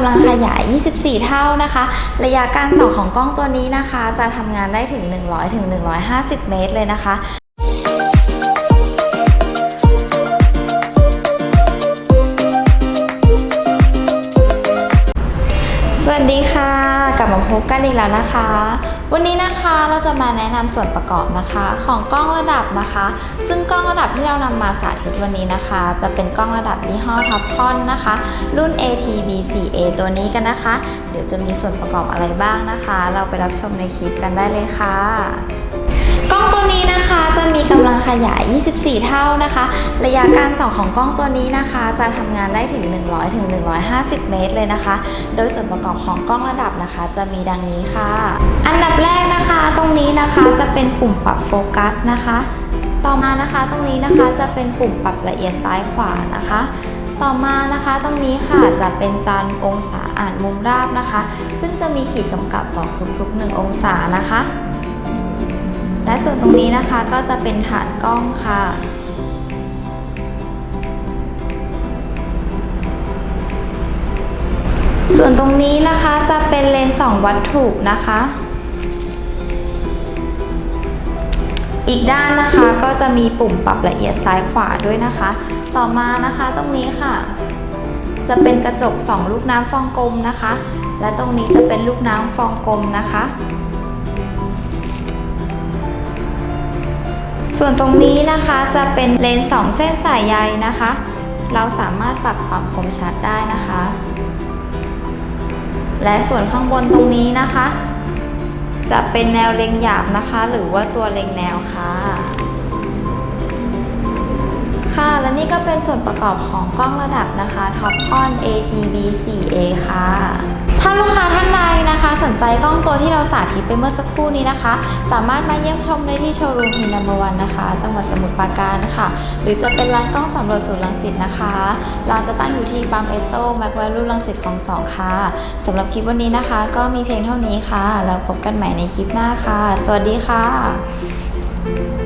ำลังขยาย 24 เท่านะคะ ระยะการส่องของกล้องตัวนี้นะคะ จะทำงานได้ถึง 100ถึง150 เมตรเลยนะคะสวัสดีค่ะ กลับมาพบกันอีกแล้วนะคะ วันนี้นะคะเราจะมาแนะนำส่วนประกอบนะคะ ของกล้องระดับนะคะ ซึ่งกล้องระดับที่เรานำมาสาธิตวันนี้นะคะ จะเป็นกล้องระดับยี่ห้อท็อปคอนนะคะ รุ่น ATB4A ตัวนี้กันนะคะ เดี๋ยวจะมีส่วนประกอบอะไรบ้างนะคะ เราไปรับชมในคลิปกันได้เลยค่ะ ขยาย 24 เท่านะคะ ระยะการส่องของกล้องตัวนี้นะคะ จะทำงานได้ถึง 100ถึง150 เมตรเลยนะคะ โดยส่วนประกอบของกล้องระดับนะคะ จะมีดังนี้ค่ะ อันดับแรกนะคะตรงนี้นะคะจะเป็นปุ่มปรับโฟกัสนะคะ ต่อมานะคะตรงนี้นะคะจะเป็นปุ่มปรับละเอียดซ้ายขวานะคะต่อมานะคะตรงนี้ค่ะจะเป็นจานองศาอ่านมุมราบนะคะ ซึ่งจะมีขีดกำกับบอกทุกๆ1องศานะคะ และส่วนตรงนี้นะคะก็จะเป็นฐานกล้องค่ะ ส่วนตรงนี้นะคะจะเป็นเลนส์สองวัตถุนะคะ อีกด้านนะคะก็จะมีปุ่มปรับละเอียดซ้ายขวาด้วยนะคะ ต่อมานะคะตรงนี้ค่ะ จะเป็นกระจกสองลูกน้ำฟองกลมนะคะ และตรงนี้จะเป็นลูกน้ำฟองกลมนะคะ ส่วนตรงนี้นะคะจะเป็นเลนส์สองเส้นสายใยนะคะ เราสามารถปรับความคมชัดได้นะคะ และส่วนข้างบนตรงนี้นะคะ จะเป็นแนวเล็งหยาบนะคะ หรือว่าตัวเล็งแนวค่ะ ค่ะและนี่ก็เป็นส่วนประกอบของกล้องระดับนะคะ Topcon ATB4A ค่ะ ถ้าลูกค้าท่านใด คะสนใจกล้องตัวที่เราสาธิตไปเมื่อสักครู่นี้นะคะ สามารถมาเยี่ยมชมได้ที่โชว์รูมฮีนัมเบอร์วันนะคะ จังหวัดสมุทรปราการค่ะ หรือจะเป็นร้านกล้องสำรวจศูนย์รังสิตนะคะร้านจะตั้งอยู่ที่ปั๊มเอสโซแม็กวาลูรังสิตของสองค่ะสำหรับคลิปวันนี้นะคะ ก็มีเพียงเท่านี้ค่ะ แล้วพบกันใหม่ในคลิปหน้าค่ะ สวัสดีค่ะ